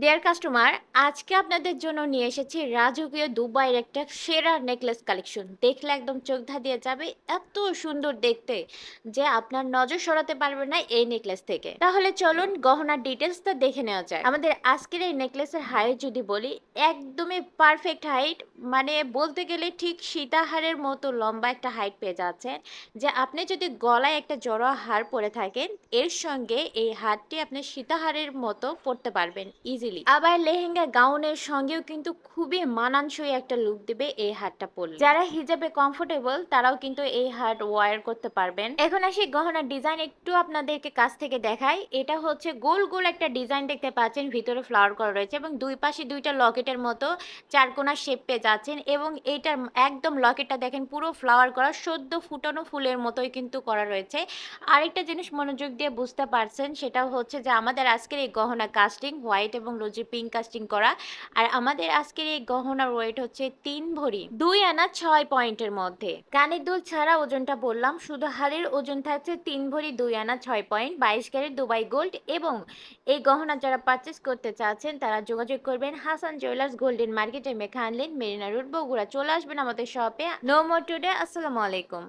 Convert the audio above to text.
Deer customer আজকে আপনাদের জন্য নিয়ে এসেছি রাজকীয় দুবাইয়ের একটা সেরা নেকলেস কালেকশন দেখলে একদম চোখ ধাঁধিয়ে যাবে, এত সুন্দর দেখতে যে আপনার নজর সরাতে পারবে না এই নেকলেস থেকে। তাহলে চলুন গহনার ডিটেলসটা দেখে নেওয়া যায় আমাদের আজকের এই নেকলেসের হাইট যদি বলি, একদমই পারফেক্ট হাইট মানে বলতে গেলে ঠিক সীতাহারের মতো লম্বা একটা হাইট পেয়ে যাচ্ছেন, যে আপনি যদি গলায় একটা জড়ো হার পরে থাকেন, এর সঙ্গে এই হারটি আপনি সীতাহারের মতো পরতে পারবেন ইজিলি আবার লেহেঙ্গা গাউনের সঙ্গেও কিন্তু খুবই মানানসই একটা লুক দেবে এই হারটা পরলে। যারা হিজাবে কমফোর্টেবল তারাও কিন্তু এই হার ওয়ার করতে পারবেন। এখন আসি গহনার ডিজাইন একটু আপনাদেরকে কাছ থেকে দেখাই। এটা হচ্ছে গোল গোল একটা ডিজাইন দেখতে পাচ্ছেন। ভিতরে ফ্লাওয়ার করা রয়েছে এবং দুই পাশে দুইটা লকেটের মতো চারকোনা শেপ পেয়ে যাচ্ছেন এবং এইটার একদম লকেটটা দেখেন পুরো ফ্লাওয়ার করা, সদ্য ফুটানো ফুলের মতোই কিন্তু করা রয়েছে। আরেকটা জিনিস মনোযোগ দিয়ে বুঝতে পারছেন সেটা হচ্ছে যে আমাদের আজকের এই গহনা কাস্টিং হোয়াইট এবং রোজি পিঙ্ক কাস্টিং করা। আর আমাদের আজকের এই গহনার ওয়েট হচ্ছে তিন ভরি, দুই আনা ছয় পয়েন্টের মধ্যে। কানের দুল ছাড়া ওজনটা বললাম, শুধু হাড়ের ওজন থাকছে তিন ভরি, দুই আনা ছয় পয়েন্ট বাইশ ক্যারেট, দুবাই গোল্ড এবং এই গহনা যারা পারচেস করতে চাচ্ছেন, তারা যোগাযোগ করবেন হাসান জুয়েলার্স গোল্ডেন মার্কেটে মেখা আনলেন, মেরিনা রোড বগুড়া। চলে আসবেন আমাদের শপে নো মোর টুডে আসসালামু আলাইকুম।